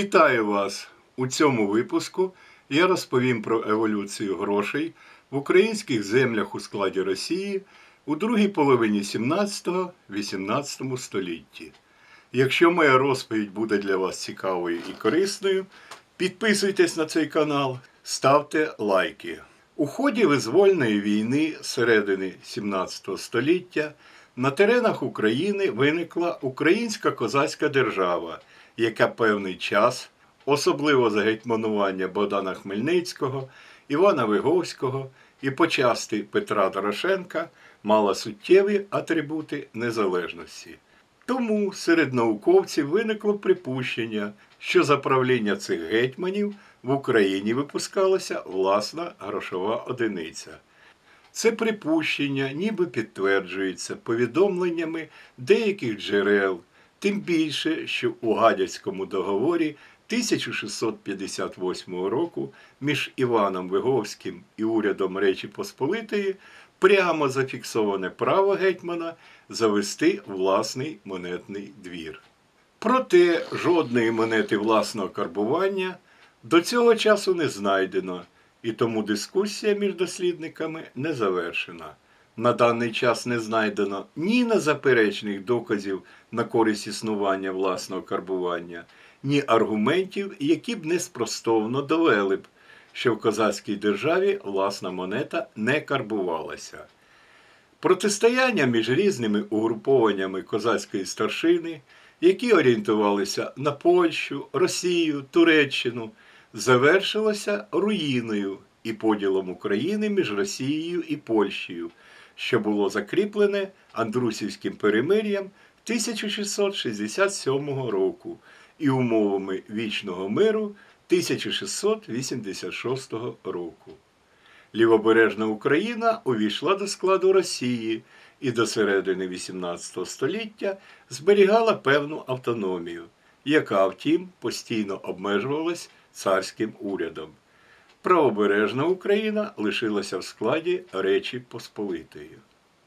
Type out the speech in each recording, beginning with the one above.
Вітаю вас! У цьому випуску я розповім про еволюцію грошей в українських землях у складі Росії у другій половині 17-18 столітті. Якщо моя розповідь буде для вас цікавою і корисною, підписуйтесь на цей канал, ставте лайки. У ході визвольної війни середини 17 століття на теренах України виникла Українська козацька держава, яка певний час, особливо за гетьманування Богдана Хмельницького, Івана Виговського і почасти Петра Дорошенка, мала суттєві атрибути незалежності. Тому серед науковців виникло припущення, що за правління цих гетьманів в Україні випускалася власна грошова одиниця. Це припущення ніби підтверджується повідомленнями деяких джерел, тим більше, що у Гадяцькому договорі 1658 року між Іваном Виговським і урядом Речі Посполитої прямо зафіксоване право гетьмана завести власний монетний двір. Проте жодної монети власного карбування до цього часу не знайдено, і тому дискусія між дослідниками не завершена. На даний час не знайдено ні незаперечних доказів на користь існування власного карбування, ні аргументів, які б неспростовно довели б, що в козацькій державі власна монета не карбувалася. Протистояння між різними угрупованнями козацької старшини, які орієнтувалися на Польщу, Росію, Туреччину, завершилося руїною і поділом України між Росією і Польщею, що було закріплене Андрусівським перемир'ям 1667 року і умовами вічного миру 1686 року. Лівобережна Україна увійшла до складу Росії і до середини XVIII століття зберігала певну автономію, яка, втім, постійно обмежувалась царським урядом. Правобережна Україна лишилася в складі Речі Посполитої.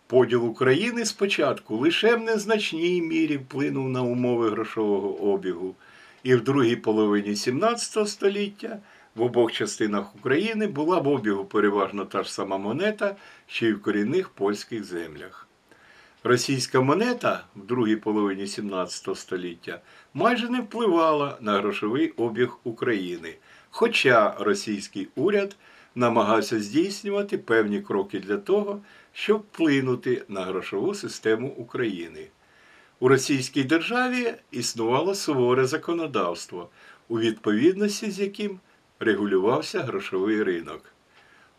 Поділ України спочатку лише в незначній мірі вплинув на умови грошового обігу, і в другій половині 17 століття в обох частинах України була в обігу переважно та ж сама монета, що й в корінних польських землях. Російська монета в другій половині 17 століття майже не впливала на грошовий обіг України, хоча російський уряд намагався здійснювати певні кроки для того, щоб вплинути на грошову систему України. У Російській державі існувало суворе законодавство, у відповідності з яким регулювався грошовий ринок.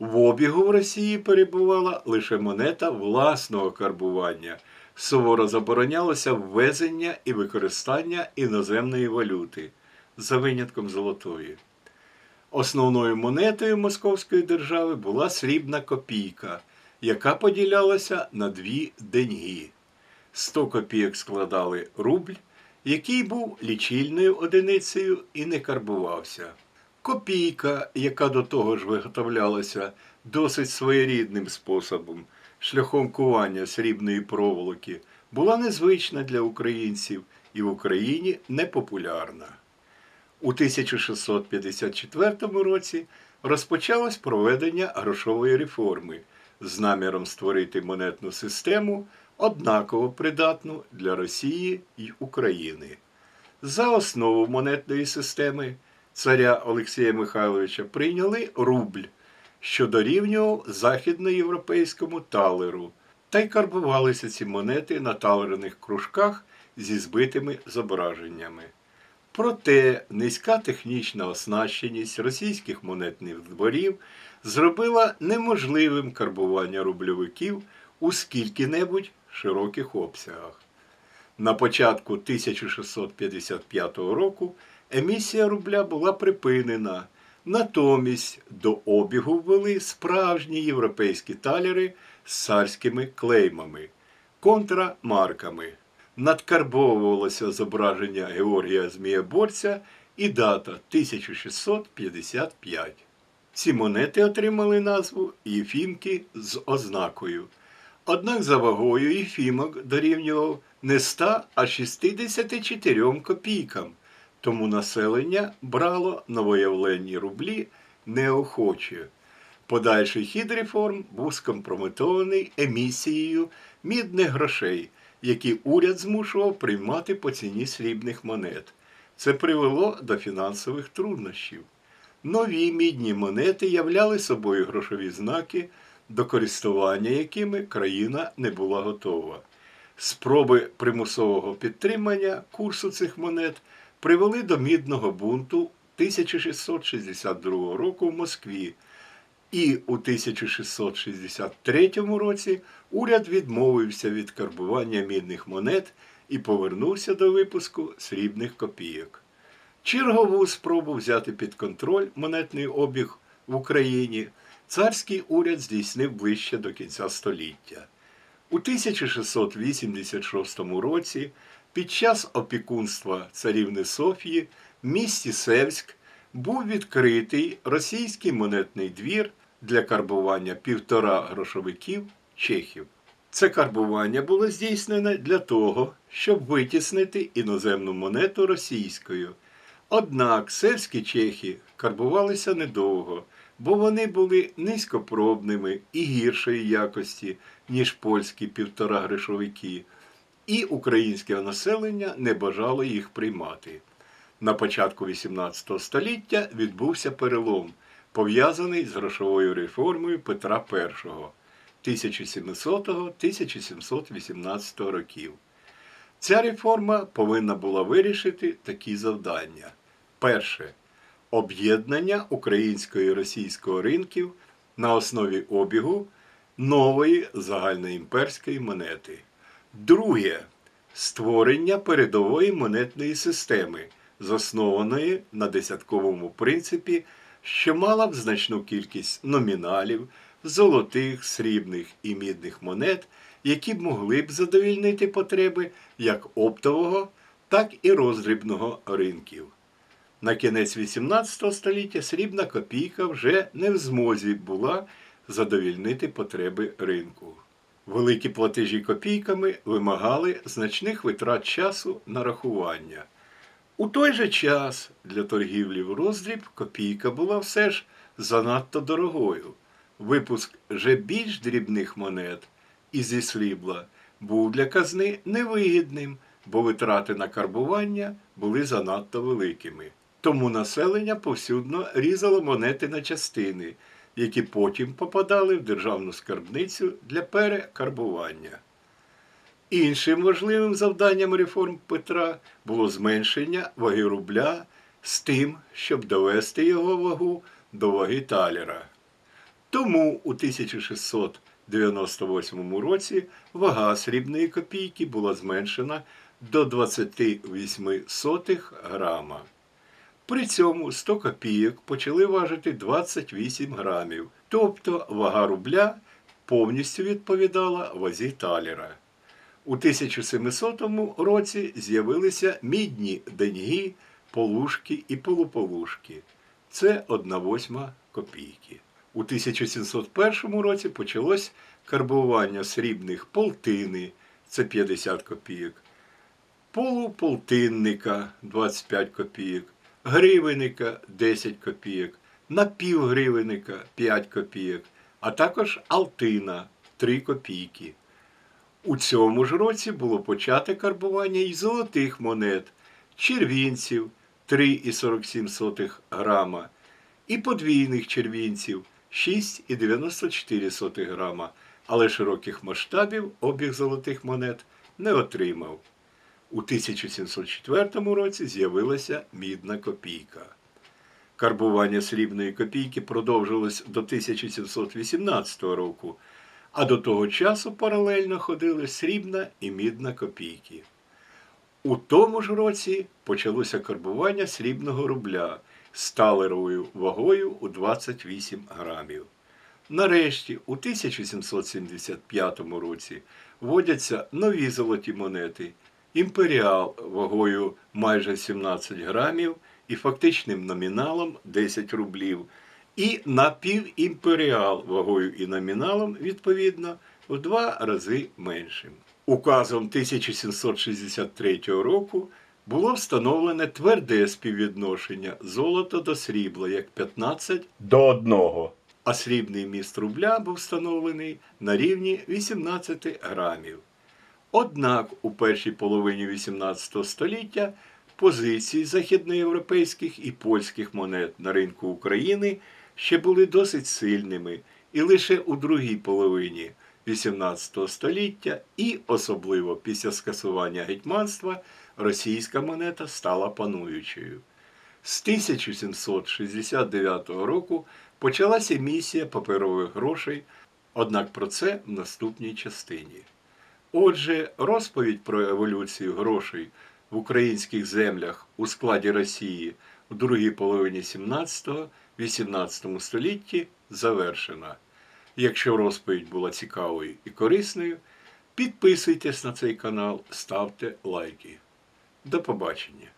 В обігу в Росії перебувала лише монета власного карбування. Суворо заборонялося ввезення і використання іноземної валюти за винятком золотої. Основною монетою Московської держави була срібна копійка, яка поділялася на дві деньги. 100 копійок складали рубль, який був лічильною одиницею і не карбувався. Копійка, яка до того ж виготовлялася досить своєрідним способом, шляхом кування срібної проволоки, була незвична для українців і в Україні непопулярна. У 1654 році розпочалось проведення грошової реформи з наміром створити монетну систему однаково придатну для Росії й України. За основу монетної системи царя Олексія Михайловича прийняли рубль, що дорівнював західноєвропейському талеру, та й карбувалися ці монети на талерних кружках зі збитими зображеннями. Проте низька технічна оснащеність російських монетних дворів зробила неможливим карбування рубльовиків у скільки-небудь широких обсягах. На початку 1655 року емісія рубля була припинена. Натомість до обігу ввели справжні європейські талери з царськими клеймами, контрамарками. Надкарбовувалося зображення Георгія Змієборця і дата 1655. Ці монети отримали назву Єфімки з ознакою. Однак за вагою Єфімок дорівнював не 100, а 64 копійкам, тому населення брало новоявлені рублі неохоче. Подальший хід реформ був скомпрометований емісією мідних грошей, які уряд змушував приймати по ціні срібних монет. Це привело до фінансових труднощів. Нові мідні монети являли собою грошові знаки, до користування якими країна не була готова. Спроби примусового підтримання курсу цих монет привели до мідного бунту 1662 року в Москві. І у 1663 році уряд відмовився від карбування мідних монет і повернувся до випуску срібних копійок. Чергову спробу взяти під контроль монетний обіг в Україні царський уряд здійснив ближче до кінця століття. У 1686 році під час опікунства царівни Софії в місті Севськ був відкритий російський монетний двір для карбування півтора грошовиків чехів. Це карбування було здійснене для того, щоб витіснити іноземну монету російською. Однак сельські чехи карбувалися недовго, бо вони були низькопробними і гіршої якості, ніж польські півтора грошовики, і українське населення не бажало їх приймати. На початку XVIII століття відбувся перелом, пов'язаний з грошовою реформою Петра І 1700-1718 років. Ця реформа повинна була вирішити такі завдання. Перше об'єднання українського і російського ринків на основі обігу нової загальноімперської монети. Друге створення передової монетної системи, заснованої на десятковому принципі, що мала б значну кількість номіналів, золотих, срібних і мідних монет, які б могли б задовільнити потреби як оптового, так і роздрібного ринків. На кінець XVIII століття срібна копійка вже не в змозі була задовільнити потреби ринку. Великі платежі копійками вимагали значних витрат часу на рахування. У той же час для торгівлі в роздріб копійка була все ж занадто дорогою. Випуск вже більш дрібних монет і зі срібла був для казни невигідним, бо витрати на карбування були занадто великими. Тому населення повсюдно різало монети на частини, які потім попадали в державну скарбницю для перекарбування. Іншим важливим завданням реформ Петра було зменшення ваги рубля з тим, щоб довести його вагу до ваги талера. Тому у 1698 році вага срібної копійки була зменшена до 28 сотих грама. При цьому 100 копійок почали важити 28 грамів, тобто вага рубля повністю відповідала вазі талера. У 1700 році з'явилися мідні деньги, полушки і полуполушки. Це 1 восьма копійки. У 1701 році почалось карбування срібних полтини, це 50 копійок, полуполтинника 25 копійок, гривенника 10 копійок, напівгривенника 5 копійок, а також алтина 3 копійки. У цьому ж році було почате карбування і золотих монет, червінців 3,47 грама і подвійних червінців 6,94 грама, але широких масштабів обіг золотих монет не отримав. У 1704 році з'явилася мідна копійка. Карбування срібної копійки продовжилось до 1718 року, а до того часу паралельно ходили срібна і мідна копійки. У тому ж році почалося карбування срібного рубля з талеровою вагою у 28 грамів. Нарешті, у 1775 році вводяться нові золоті монети, імперіал вагою майже 17 грамів і фактичним номіналом 10 рублів, і напівімперіал вагою і номіналом, відповідно, в два рази меншим. Указом 1763 року було встановлене тверде співвідношення золота до срібла як 15 До одного. а срібний міст рубля був встановлений на рівні 18 грамів. Однак у першій половині XVIII століття позиції західноєвропейських і польських монет на ринку України ще були досить сильними, і лише у другій половині XVIII століття, і особливо після скасування гетьманства, російська монета стала пануючою. З 1769 року почалася місія паперових грошей, однак про це в наступній частині. Отже, розповідь про еволюцію грошей в українських землях у складі Росії у другій половині 17-18 столітті завершена. Якщо розповідь була цікавою і корисною, підписуйтесь на цей канал, ставте лайки. До побачення!